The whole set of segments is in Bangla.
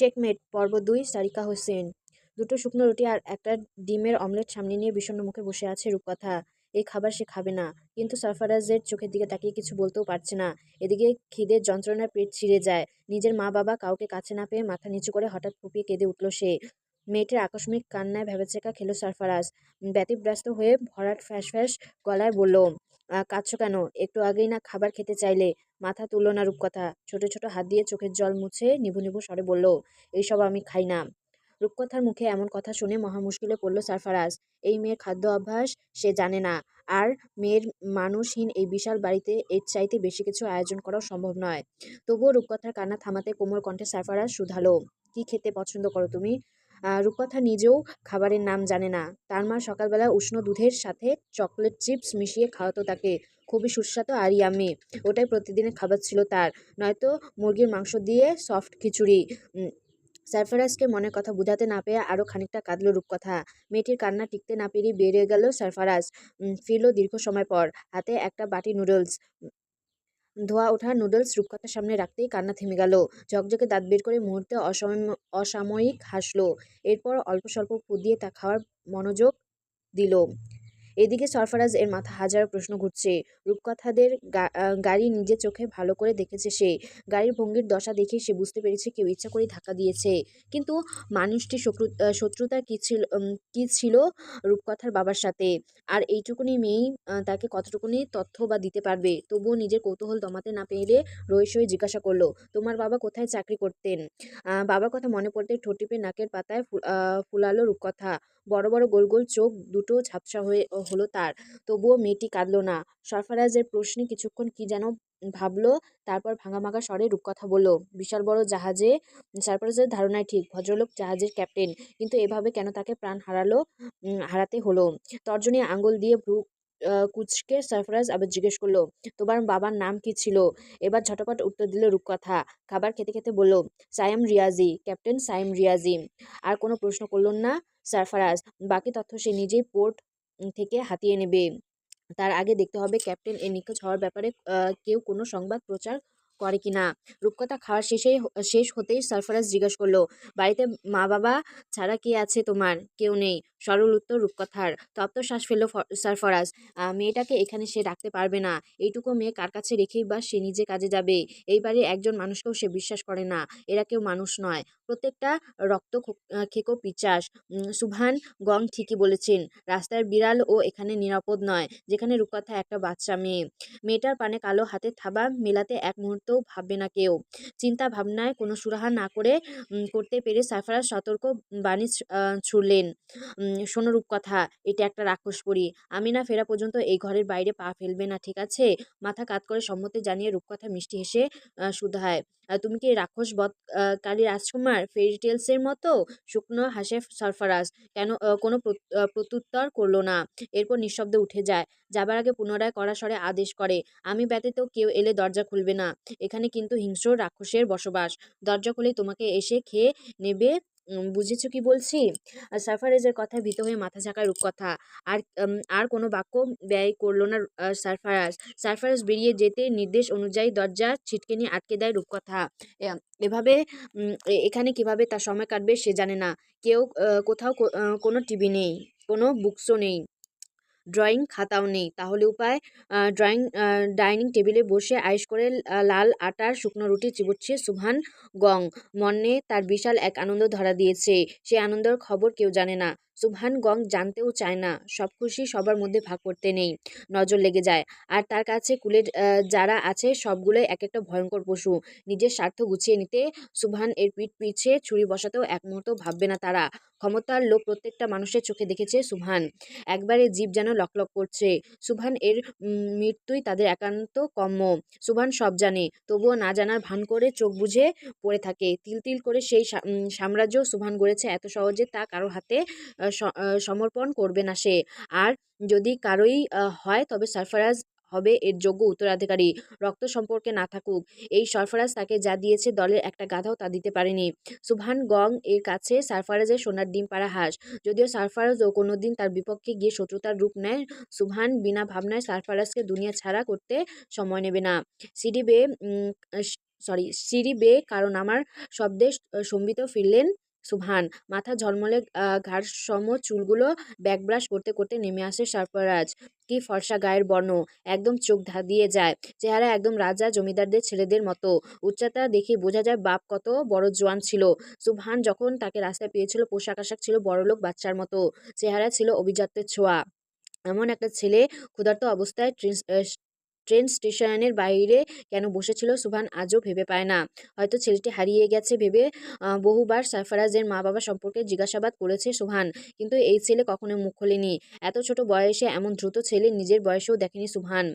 চেকমেট পর্ব দুই সারিকা হোসেন। দুটো শুকনো রুটি আর একটা ডিমের অমলেট সামনে নিয়ে বিষণ্ণ মুখে বসে আছে রূপকথা। এই খাবার সে খাবে না। কিন্তু সারফারাজের চোখের দিকে তাকিয়ে কিছু বলতেও পারছে না। এদিকে খিদের যন্ত্রণার পেট ছিঁড়ে যায়। নিজের মা বাবা কাউকে কাছে না পেয়ে মাথা নিচু করে হঠাৎ ফুপিয়ে কেঁদে উঠল সে। মেয়েটির আকস্মিক কান্নায় ভেবেচেকা খেলো সারফারাজ। ব্যতিব্যস্ত হয়ে ভরাট ফ্যাস ফ্যাস গলায় বলল "আহ, কাঁদছো কেন? একটু আগেই না খাবার খেতে চাইলে? মাথা তুলো না রূপকথা। ছোট ছোট হাত দিয়ে চোখের জল মুছে নিভু নিভু স্বরে বলল, এইসব আমি খাই না। রূপকথার মুখে এমন কথা শুনে মহা মুশকিলে পড়ল সারফারাজ। এই মেয়ের খাদ্য অভ্যাস সে জানে না। আর মেয়ের মানুষহীন এই বিশাল বাড়িতে এর চাইতে বেশি কিছু আয়োজন করাও সম্ভব নয়। তবুও রূপকথার কান্না থামাতে কোমর কণ্ঠে সারফারাজ শুধালো, কি খেতে পছন্দ করো তুমি? রূপকথা নিজেও খাবারের নাম জানে না। তার মা সকালবেলা উষ্ণ দুধের সাথে চকলেট চিপস মিশিয়ে খাওয়াতো তাকে। খুবই সুস্বাদু আর ইয়ামি ওটাই প্রতিদিনের খাবার ছিল তার। নয়তো মুরগির মাংস দিয়ে সফট খিচুড়ি। সারফারাজকে মনের কথা বুঝাতে না পেয়ে আরও খানিকটা কাঁদল রূপকথা। মেয়েটির কান্না টিকতে না পেরিয়ে বেরিয়ে গেল সারফারাজ। ফিরল দীর্ঘ সময় পর। হাতে একটা বাটি নুডলস। ধোয়া ওঠা নুডলস রূপকথার সামনে রাখতেই কান্না থেমে গেল। ঝকঝকে দাঁত বের করে মুহূর্তে অসাময়, অসাময়িক হাসলো। এরপর অল্প স্বল্প ফু দিয়ে তা খাওয়ার মনোযোগ দিল। এদিকে সরফরাজ এর মাথা হাজার প্রশ্ন ঘুরছে। রূপকথাদের গাড়ি নিজে চোখে ভালো করে দেখেছে সে। গাড়ির ভঙ্গির দশা দেখে সে বুঝতে পেরেছে কেউ ইচ্ছা করে ধাক্কা দিয়েছে। কিন্তু মানুষটি শত্রু- শত্রুতা কি ছিল কি ছিল রূপকথার বাবার সাথে? আর এইটুকুনি মেয়েই তাকে কতটুকুনি তথ্য বা দিতে পারবে? তবুও নিজের কৌতূহল দমাতে না পেরে রয়েস হয়ে জিজ্ঞাসা করল, তোমার বাবা কোথায় চাকরি করতেন? বাবার কথা মনে পড়তে ঠোঁট টিপে নাকের পাতায় ফুলালো রূপকথা। বড় বড় গোল গোল চোখ দুটো ঝাপসা হয়ে হলো তার। তবুও মেয়েটি কাঁদলো না। সরফরাজের প্রশ্নে কিছুক্ষণ কি যেন ভাবলো, তারপর ভাঙা ভাঙা স্বরে রূপকথা বলল, বিশাল বড় জাহাজে, সরফরাজের ধারণায় ঠিক, ভদ্রলোক জাহাজের ক্যাপ্টেন। কিন্তু এভাবে কেন তাকে প্রাণ হারালো হারাতে হলো? তর্জনী আঙ্গুল দিয়ে ভ্রু কুচকে সরফরাজ আবার জিজ্ঞেস করল, তোমার বাবার নাম কি ছিল? এবার ঝটপট উত্তর দিল রূপকথা। খাবার খেতে খেতে বলল সায়াম রিয়াজি, ক্যাপ্টেন সায়াম রিয়াজি। আর কোনো প্রশ্ন করল না সারফারাজ। বাকি তথ্য সে নিজেই পোর্ট থেকে হাতিয়ে নেবে। তার আগে দেখতে হবে ক্যাপ্টেন এর নিখোঁজ হওয়ার ব্যাপারে কেউ কোনো সংবাদ প্রচার করে কিনা রূপকথা খাওয়ার শেষে শেষ হতেই সারফারাজ জিজ্ঞেস করল, বাড়িতে মা বাবা ছাড়া কে আছে তোমার? কেউ নেই? সরল উত্তর রূপকথার, তপ্ত শ্বাস ফেলল সারফরাজ। মেয়েটাকে এখানে সে রাখতে পারবে না। এইটুকু মেয়ে কার কাছে রেখেই বা সে নিজে কাজে যাবে? এই বাড়ির একজন মানুষকেও সে বিশ্বাস করে না। এরা কেউ মানুষ নয়। প্রত্যেকটা রক্ত খেকো পিচাস। সুভান গং ঠিকই বলেছেন, রাস্তার বিড়াল ও এখানে নিরাপদ নয়, যেখানে রূপকথা একটা বাচ্চা মেয়ে। মেয়েটার পানে কালো হাতের থাবা মেলাতে এক মুহূর্তও ভাববে না কেউ। চিন্তা ভাবনায় কোনো সুরাহা না করে করতে পেরে সাফারা সতর্ক বাণী ছুড়লেন। শোনো রূপকথা, এটা একটা রাক্ষস পরি। আমি না ফেরা পর্যন্ত এই ঘরের বাইরে পা ফেলবে না, ঠিক আছে? মাথা কাত করে সম্মতি জানিয়ে রূপকথা মিষ্টি হেসে শুধায়। তুমি কি রাক্ষস বধ কালী রাজকুমার ফেরি টেলসের মতো শুকনো হাসে সরফরাজ? কেন কোনো প্রত- প্রত্যুত্তর করল না? এরপর নিঃশব্দে উঠে যায়। যাবার আগে পুনরায় কড়া স্বরে আদেশ করে, আমি ব্যতীত কেউ এলে দরজা খুলবে না। এখানে কিন্তু হিংস্র রাক্ষসের বসবাস। দরজা খুলে তোমাকে এসে খেয়ে নেবে বুঝেছ কি বলছি? সারফারেজের কথায় ভীত হয়ে মাথা ঝাঁকায় রূপকথা আর আর কোনো বাক্য ব্যয় করল না সারফারাজ। সারফারাজ বেরিয়ে যেতে নির্দেশ অনুযায়ী দরজা ছিটকে নিয়ে আটকে দেয় রূপকথা। এভাবে এখানে কীভাবে তার সময় কাটবে সে জানে না। কেউ কোথাও কোনো টিভি নেই, কোনো বুকসও নেই। ড্রয়িং খাতাও নেই। তাহলে উপায়? ড্রয়িং ডাইনিং টেবিলে বসে আয়েস করে লাল আটার শুকনো রুটি চিবুচ্ছে সুভান গং। মনে তার বিশাল এক আনন্দ ধরা দিয়েছে। সে আনন্দের খবর কেউ জানে না। সুভান গং জানতেও চায় না। সব খুশি সবার মধ্যে ভাগ করতে নেই। নজর লেগে যায়। আর তার কাছে কুলের যারা আছে সবগুলোই এক একটা ভয়ঙ্কর পশু। নিজের স্বার্থ গুছিয়ে নিতে সুভান এর পিঠ পিছে ছুরি বসাতেও এক মুহূর্ত ভাববে না তারা। ক্ষমতার লোক প্রত্যেকটা মানুষের চোখে দেখেছে সুভান। একবারে জীব যেন লকলক করছে? সুভান এর মৃত্যুই তাদের একান্ত কম্য সুভান সব জানে, তবুও না জানার ভান করে চোখ বুঝে পড়ে থাকে। তিল তিল করে সেই সাম্রাজ্য সুভান গড়েছে এত সহজে তা কারও হাতে সমর্পণ করবে না সে। আর যদি কারোই হয় তবে সারফারাজ হবে, এর যোগ্য উত্তরাধিকারী। রক্ত সম্পর্কে না থাকুক, এই সরফরাজ তাকে যা দিয়েছে দলের একটা গাধাও তা দিতে পারেনি। সুভান গং এর কাছে সারফারাজের সোনার ডিম পাড়া হাঁস। যদিও সারফারাজও কোনোদিন তার বিপক্ষে গিয়ে শত্রুতার রূপ নেয় সুভান বিনা ভাবনায় সারফারাজকে দুনিয়া ছাড়া করতে সময় নেবে না। সিডি বেয়ে সরি সিঁড়ি বেয়ে কারণ আমার শব্দে সম্বিত ফিরলেন সুভান। মাথা ঝলমলে ঘাড় সম চুলগুলো ব্যাকব্রাশ করতে করতে নেমে আসে সরফরাজ। কি ফর্সা গায়ের বর্ণ, একদম চোখ ধাঁধিয়ে যায়। চেহারা একদম রাজা জমিদারদের ছেলেদের মতো। উচ্চতা দেখে বোঝা যায় বাপ কত বড় জোয়ান ছিল। সুবহান যখন তাকে রাস্তায় পেয়েছিল, পোশাক আশাক ছিল বড়লোক বাচ্চার মতো। চেহারা ছিল অভিজাত্যের ছোঁয়া। এমন একটা ছেলে, ক্ষুধার্ত অবস্থায় ট্রেন স্টেশনের বাইরে কেন বসেছিল সুভান আজও ভেবে পায় না। হয়তো ছেলেটি হারিয়ে গেছে ভেবে বহুবার সারফারাজের মা বাবা সম্পর্কে জিজ্ঞাসাবাদ করেছে সুভান, কিন্তু এই ছেলে কখনো মুখ খোলেনি। এত ছোট বয়সে এমন দ্রুত ছেলে নিজের বয়সেও দেখেনি সুভান।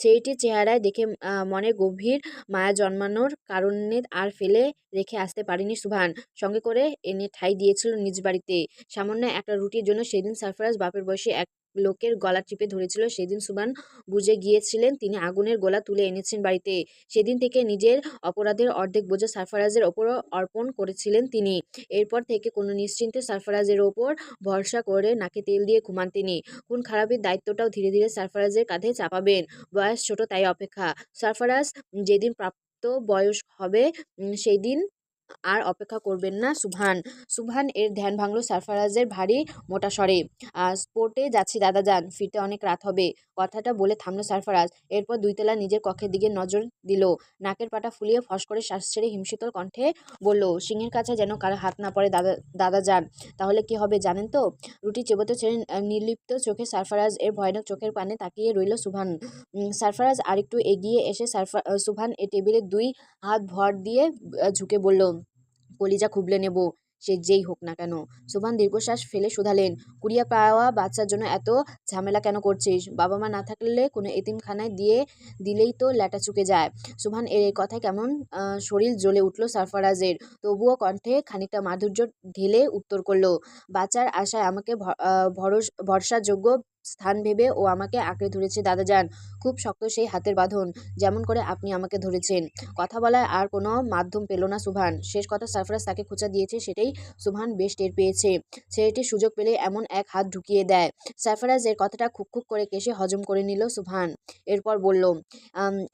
ছেলেটির চেহারায় দেখে মনে গভীর মায়া জন্মানোর কারণে আর ফেলে রেখে আসতে পারেনি সুভান। সঙ্গে করে এনে ঠাই দিয়েছিল নিজ বাড়িতে। সামান্য একটা রুটির জন্য সেদিন সারফারাজ বাপের বয়সে এক লোকের গলা টিপে ধরেছিল। সেদিন সুভান বুঝে গিয়েছিলেন তিনি আগুনের গোলা তুলে এনেছেন বাড়িতে। সেদিন থেকে নিজের অপরাধের অর্ধেক বোঝা সারফারাজের ওপর অর্পণ করেছিলেন তিনি। এরপর থেকে কোনো নিশ্চিন্তে সারফারাজের ওপর ভরসা করে নাকে তেল দিয়ে ঘুমান তিনি। খুন খারাপের দায়িত্বটাও ধীরে ধীরে সারফারাজের কাঁধে চাপাবেন। বয়স ছোট, তাই অপেক্ষা। সারফারাজ যেদিন প্রাপ্ত বয়স হবে সেই দিন আর অপেক্ষা করবেন না, সুভান। সুভান, এর ধ্যান ভাঙলো সারফারাজের ভারী মোটা স্বরে। স্পোর্টে যাচ্ছি, দাদা যান, ফিরতে অনেক রাত হবে। কথাটা বলে থামলো সারফারাজ। এরপর দুইতলা নিজের কক্ষের দিকে নজর দিল। নাকের পাটা ফুলিয়ে ফস করে শ্বাস ছেড়ে হিমশীতল কণ্ঠে বলল সিংহের কাছে যেন কারও হাত না পড়ে, দাদা দাদা যান। তাহলে কি হবে জানেন তো? রুটি চেবোতে ছেড়ে নির্লিপ্ত চোখে সারফারাজ এর ভয়ানক চোখের পানে তাকিয়ে রইল সুভান। সারফারাজ আরেকটু এগিয়ে এসে সারফা, সুভান এ টেবিলে দুই হাত ভর দিয়ে ঝুঁকে বলল কলিজা খুবলে নেব, সে যেই হোক না কেন। সুভান দীর্ঘশ্বাস ফেলে শুধালেন, কুড়িয়া পাওয়া বাচ্চার জন্য এত ঝামেলা কেন করছিস? বাবা মা না থাকলে কোনো এতিমখানায় দিয়ে দিলেই তো ল্যাটা চুকে যায়। সুভান এর কথায় কেমন শরীর জ্বলে উঠল সারফারাজের। তবুও কণ্ঠে খানিকটা মাধুর্য ঢেলে উত্তর করল বাচ্চার আশায় আমাকে ভরস, ভরসাযোগ্য স্থান ভেবে ও আমাকে আঁকড়ে ধরেছে। দাদাজান খুব শক্ত সেই হাতের বাঁধন, যেমন করে আপনি আমাকে ধরেছেন। কথা বলার আর কোনো মাধ্যম পেল না সুভান। শেষ কথা সারফরাজ তাকে খোঁচা দিয়েছে, সেটাই সুভান বেশ টের পেয়েছে। ছেলেটি সুযোগ পেলে এমন এক হাত ঢুকিয়ে দেয়। সারফরাজ এর কথাটা খুক খুক করে কেসে হজম করে নিল সুভান। এরপর বলল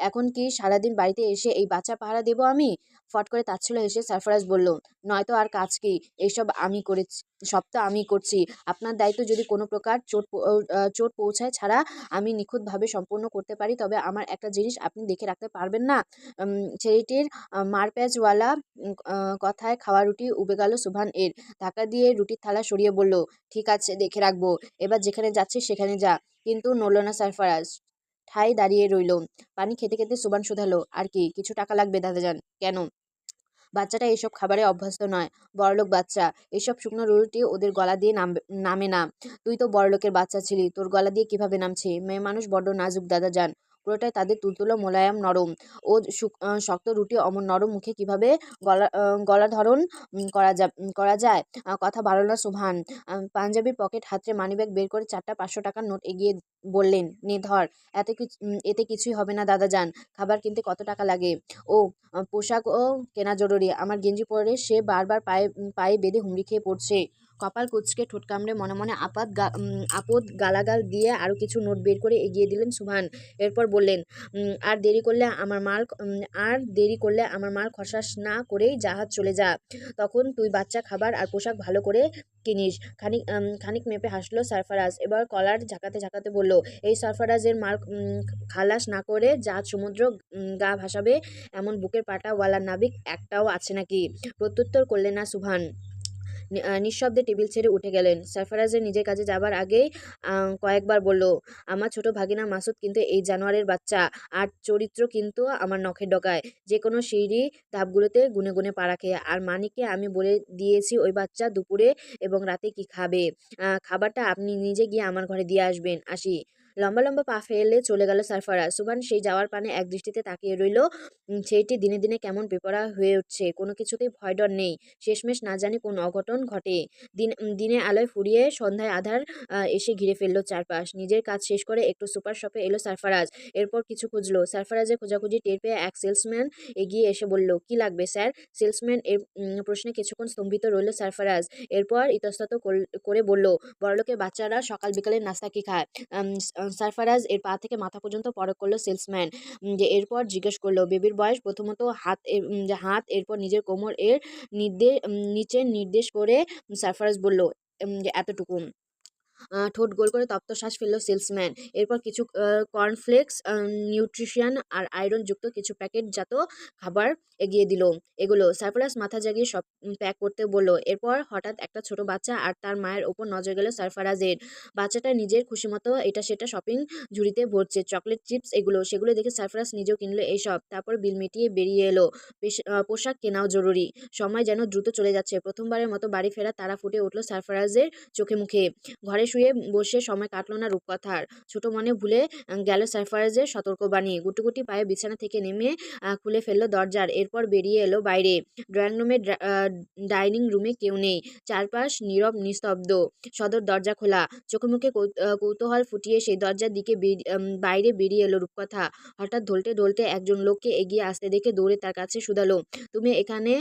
এখন কি সারাদিন বাড়িতে এসে এই বাচ্চা পাহারা দেবো আমি? ফট করে তাচ্ছিল এসে সারফরাজ বলল, নয়তো আর কাজ কি? এইসব আমি করেছি, সব তো আমি করছি। আপনার দায়িত্ব যদি কোনো প্রকার চোট চোট পৌঁছায় ছাড়া আমি নিখুঁতভাবে সম্পূর্ণ করতে পারি, তবে আমার একটা জিনিস আপনি দেখে রাখতে পারবেন না। ছেলেটির মারপ্যাচওয়ালা কথায় খাওয়া রুটি উবে গেল সুভান এর। ধাক্কা দিয়ে রুটির থালা সরিয়ে বলল, ঠিক আছে, দেখে রাখব। এবার যেখানে যাচ্ছিস সেখানে যা। কিন্তু নড়ল না সারফারাজ। ঠাই দাঁড়িয়ে রইল। পানি খেতে খেতে সুবান শুধালো, আর কি, কিছু টাকা লাগবে দাদাজান? কেন? বাচ্চাটা এসব খাবারে অভ্যস্ত নয়। বড়লোক বাচ্চা, এসব শুকনো রুটি ওদের গলা দিয়ে নাম না। তুই তো বড়লোকের বাচ্চা ছিলি, তোর গলা দিয়ে কীভাবে নামছে? মেয়ে মানুষ বড্ড নাজুক দাদা যান পুরোটাই তাদের তুলতুলো মোলায়েম নরম। ও শুক- শক্ত রুটি অমন নরম মুখে কীভাবে গলা গলা ধরন করা যা করা যায়? কথা বাড়ল না সুভান পাঞ্জাবির পকেট হাতরে মানিব্যাগ বের করে চারটা পাঁচশো টাকার নোট এগিয়ে বললেন, নে ধর, এত এতে কিছুই হবে না দাদা যান খাবার কিনতে কত টাকা লাগে? ও পোশাকও কেনা জরুরি, আমার গেঞ্জি পরে সে বারবার পায়ে পায়ে বেঁধে হুমড়ি খেয়ে পড়ছে। কপাল কুচকে ঠোঁট কামড়ে মনে মনে আপাত আপদ গালাগাল দিয়ে আরও কিছু নোট বের করে এগিয়ে দিলেন সুভান। এরপর বললেন আর দেরি করলে আমার মাল আর দেরি করলে আমার মাল খসাস না করেই জাহাজ চলে যা। তখন তুই বাচ্চা খাবার আর পোশাক ভালো করে কিনিস। খানিক খানিক মেপে হাসলো সারফারাজ। এবার কলার ঝাঁকাতে ঝাঁকাতে বলল, এই সারফারাজের মাল খালাস না করে জাহাজ সমুদ্র গা ভাসাবে? এমন বুকের পাটাওয়ালা নাবিক একটাও আছে নাকি? প্রত্যুত্তর করলেন না সুভান। নিঃশব্দে টেবিল ছেড়ে উঠে গেলেন। সারফারাজের নিজের কাজে যাবার আগেই কয়েকবার বলল, আমার ছোট ভাগিনা মাসুদ কিন্তু এই জানোয়ারের বাচ্চা, আর চরিত্র কিন্তু আমার নখের ডগায়। যে কোনো সিঁড়ি ধাপগুলোতে গুনে গুনে পা রাখে আর মানিককে আমি বলে দিয়েছি ওই বাচ্চা দুপুরে এবং রাতে কি খাবে। খাবারটা আপনি নিজে গিয়ে আমার ঘরে দিয়ে আসবেন। আসি। লম্বা লম্বা পা ফেলে চলে গেল সারফারাজ। সুভান সেই যাওয়ার পানে এক দৃষ্টিতে তাকিয়ে রইল সেইটি দিনে দিনে কেমন বেপরা হয়ে উঠছে, কোনো কিছুতেই ভয় ডর নেই। শেষমেশ না জানি কোন অঘটন ঘটে। দিন দিনে আলোয় ফুরিয়ে সন্ধ্যায় আধার এসে ঘিরে ফেলল চারপাশ। নিজের কাজ শেষ করে একটু সুপার শপে এলো সারফারাজ। এরপর কিছু খুঁজলো। সারফারাজের খোঁজাখুঁজি টের পেয়ে এক সেলসম্যান এগিয়ে এসে বলল, কি লাগবে, স্যার? সেলসম্যান এর প্রশ্নে কিছুক্ষণ স্তম্ভিত রইল সারফারাজ। এরপর ইতস্তত কর- বলল, বড়লোকের বাচ্চারা সকাল বিকালে নাস্তা কি খায়? সারফারাজ এর পা থেকে মাথা পর্যন্ত পরখ করল সেলসম্যান। যে এরপর জিজ্ঞেস করল, বেবির বয়স? প্রথমত হাত হাত, এরপর নিজের কোমর, এর নির্দেশ নিচে নির্দেশ করে সারফারাজ বলল যে এতটুকু ঠোঁট গোল করে তপ্ত শ্বাস ফেলল সেলসম্যান। এরপর কিছু কর্নফ্লেক্স নিউট্রিশন আর আয়রন যুক্ত কিছু প্যাকেটজাত খাবার এগিয়ে দিল। এগুলো সারফারাজ মাথা জাগিয়ে সব প্যাক করতে বলল। এরপর হঠাৎ একটা ছোট বাচ্চা আর তার মায়ের ওপর নজর গেল সারফারাজের। বাচ্চাটা নিজের খুশি মতো এটা সেটা শপিং ঝুড়িতে ভরছে। চকলেট চিপস এগুলো, সেগুলো দেখে সারফারাজ নিজেও কিনলো এইসব। তারপর বিল মিটিয়ে বেরিয়ে এলো। পোশাক কেনাও জরুরি। সময় যেন দ্রুত চলে যাচ্ছে। প্রথমবারের মতো বাড়ি ফেরা তারা ফুটে উঠল সারফারাজের চোখে মুখে। ঘরে শুয়ে বসে সময় কাটলো না রূপকথার ছোট মনে ভুলে গেল সারফারাজের সতর্কবাণী গুটুগুটি পায়ে বিছানা থেকে নেমে খুলে ফেলল দরজার। এরপর বেরিয়ে এলো বাইরে। ড্রয়িং রুমে ডাইনিং রুমে কেউ নেই। চারপাশ নীরব, নিস্তব্ধ। সদর দরজা খোলা। চোখে মুখে কৌতূহল ফুটিয়ে সেই দরজার দিকে বাইরে বেরিয়ে এলো রূপকথা। হঠাৎ ঢলতে ঢলতে একজন লোককে এগিয়ে আসতে দেখে দৌড়ে তার কাছে শুধালো। তুমি এখানে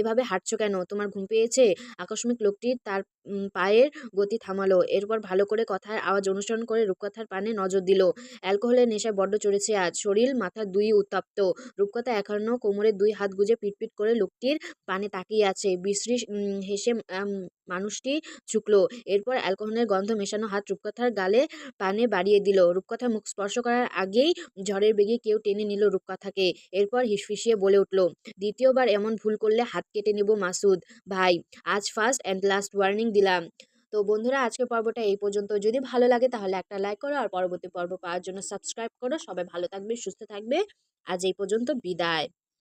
এভাবে হাঁটছো কেন? তোমার ঘুম পেয়েছে? আকস্মিক লোকটি তার পায়ের গতি থামালো। এরপর ভালো করে কথার আওয়াজ অনুসরণ করে রূপকথার পানে নজর দিল। অ্যালকোহলের নেশায় বড্ড চড়েছে আজ। শরীর, মাথা দুই উত্তপ্ত। রূপকথা এখনও কোমরে দুই হাত গুজে পিটপিট করে লোকটির পানে তাকিয়ে আছে। বিশ্রী হেসে মানুষটি ঝুঁকলো। এরপর অ্যালকোহলের গন্ধ মেশানো হাত রূপকথার গালে পানে বাড়িয়ে দিল। রূপকথার মুখ স্পর্শ করার আগেই ঝড়ের বেগে কেউ টেনে নিল রূপকথাকে। এরপর হিসফিসিয়ে বলে উঠল, দ্বিতীয়বার এমন ভুল করলে হাত কেটে নেব মাসুদ। ভাই, আজ ফার্স্ট অ্যান্ড লাস্ট ওয়ার্নিং দিলাম। তো বন্ধুরা, আজকের পর্বটা এই পর্যন্ত। যদি ভালো লাগে তাহলে একটা লাইক করো আর পরবর্তী পর্ব পাওয়ার জন্য সাবস্ক্রাইব করো। সবাই ভালো থাকবে, সুস্থ থাকবে। আজ এই পর্যন্ত বিদায়।